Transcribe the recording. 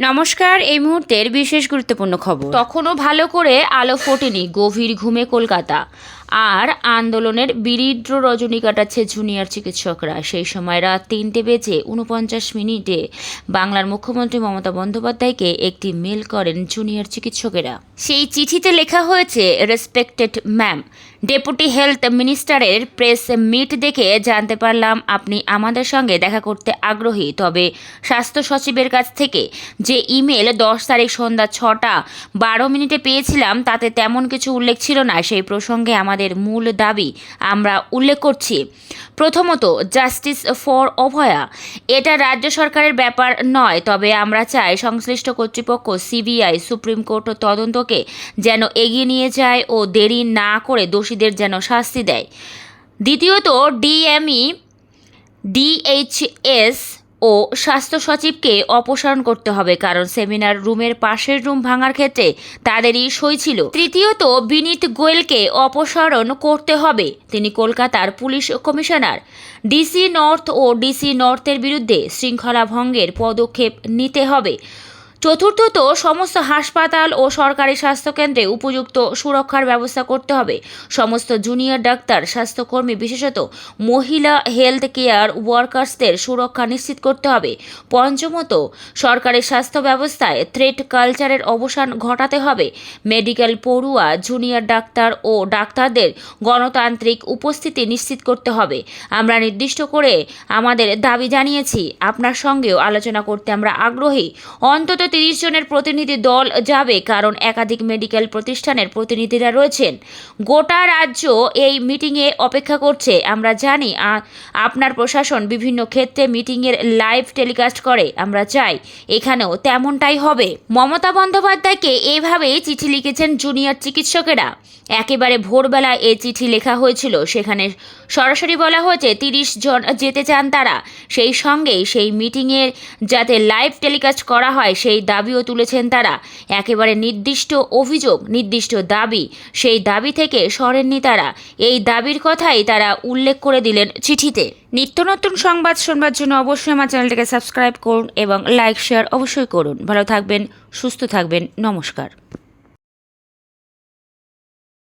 নমস্কার এই মুহূর্তের বিশেষ গুরুত্বপূর্ণ খবর। তখনও ভালো করে আলো ফোটেনি গভীর ঘুমে কলকাতা। আর আন্দোলনের বিরিদ্র রজনী কাটাচ্ছে জুনিয়র চিকিৎসকরা। সেই সময় রাত তিনটে বেজে উনপঞ্চাশ মিনিটে বাংলার মুখ্যমন্ত্রী মমতা বন্দ্যোপাধ্যায়কে একটি মেল করেন জুনিয়র চিকিৎসকেরা। সেই চিঠিতে লেখা হয়েছে, রেসপেক্টেড ম্যাম, ডেপুটি হেলথ মিনিস্টারের প্রেস মিট দেখে জানতে পারলাম আপনি আমাদের সঙ্গে দেখা করতে আগ্রহী। তবে স্বাস্থ্য সচিবের কাছ থেকে যে ইমেল দশ তারিখ সন্ধ্যা ছটা বারো মিনিটে পেয়েছিলাম তাতে তেমন কিছু উল্লেখ ছিল না। সেই প্রসঙ্গে আমাদের মূল দাবি আমরা উল্লেখ করছি। প্রথমত জাস্টিস ফর অভয়া। এটা রাজ্য সরকারের ব্যাপার নয়, তবে আমরা চাই সংশ্লিষ্ট কর্তৃপক্ষ সিবিআই সুপ্রিম কোর্ট তদন্তকে যেন এগিয়ে নিয়ে যায় ও দেরি না করে দোষীদের যেন শাস্তি দেয়। দ্বিতীয়ত ডিএমই ডিএইচএস ও স্বাস্থ্য সচিবকে অপসারণ করতে হবে, কারণ সেমিনার রুমের পাশের রুম ভাঙার ক্ষেত্রে তাদেরই সই ছিল। তৃতীয়ত, বিনীত গোয়েলকে অপসারণ করতে হবে। তিনি কলকাতার পুলিশ কমিশনার। ডিসি নর্থ ও ডিসি নর্থের বিরুদ্ধে শৃঙ্খলা ভঙ্গের পদক্ষেপ নিতে হবে। চতুর্থত সমস্ত হাসপাতাল ও সরকারি স্বাস্থ্যকেন্দ্রে উপযুক্ত সুরক্ষার ব্যবস্থা করতে হবে। সমস্ত জুনিয়র ডাক্তার, স্বাস্থ্যকর্মী, বিশেষত মহিলা হেলথ কেয়ার ওয়ার্কার্সদের সুরক্ষা নিশ্চিত করতে হবে। পঞ্চমত, সরকারি স্বাস্থ্য ব্যবস্থায় থ্রেট কালচারের অবসান ঘটাতে হবে। মেডিকেল পড়ুয়া, জুনিয়র ডাক্তার ও ডাক্তারদের গণতান্ত্রিক উপস্থিতি নিশ্চিত করতে হবে। আমরা নির্দিষ্ট করে আমাদের দাবি জানিয়েছি। আপনার সঙ্গেও আলোচনা করতে আমরা আগ্রহী। অন্তত তিরিশ জনের প্রতিনিধি দল যাবে, কারণ একাধিক মেডিকেল প্রতিষ্ঠানের প্রতিনিধিরা রয়েছেন। গোটা রাজ্য এই মিটিংয়ে অপেক্ষা করছে। আমরা জানি আপনার প্রশাসন বিভিন্ন ক্ষেত্রে মিটিংয়ের লাইভ টেলিকাস্ট করে, আমরা চাই এখানেও তেমনটাই হবে। মমতা বন্দ্যোপাধ্যায়কে এইভাবেই চিঠি লিখেছেন জুনিয়র চিকিৎসকেরা। একেবারে ভোরবেলা এই চিঠি লেখা হয়েছিল, সেখানে সরাসরি বলা হয়েছে, তিরিশ জন যেতে চান তারা। সেই সঙ্গেই সেই মিটিংয়ের যাতে লাইভ টেলিকাস্ট করা হয় সেই দাবিও তুলেছেন তারা। একেবারে নির্দিষ্ট অভিযোগ, নির্দিষ্ট দাবি, সেই দাবি থেকে সরেননি তারা। এই দাবির কথাই তারা উল্লেখ করে দিলেন চিঠিতে। নিত্য নতুন সংবাদ শোনবার জন্য অবশ্যই আমার চ্যানেলটিকে সাবস্ক্রাইব করুন এবং লাইক, শেয়ার অবশ্যই করুন। ভালো থাকবেন, সুস্থ থাকবেন। নমস্কার।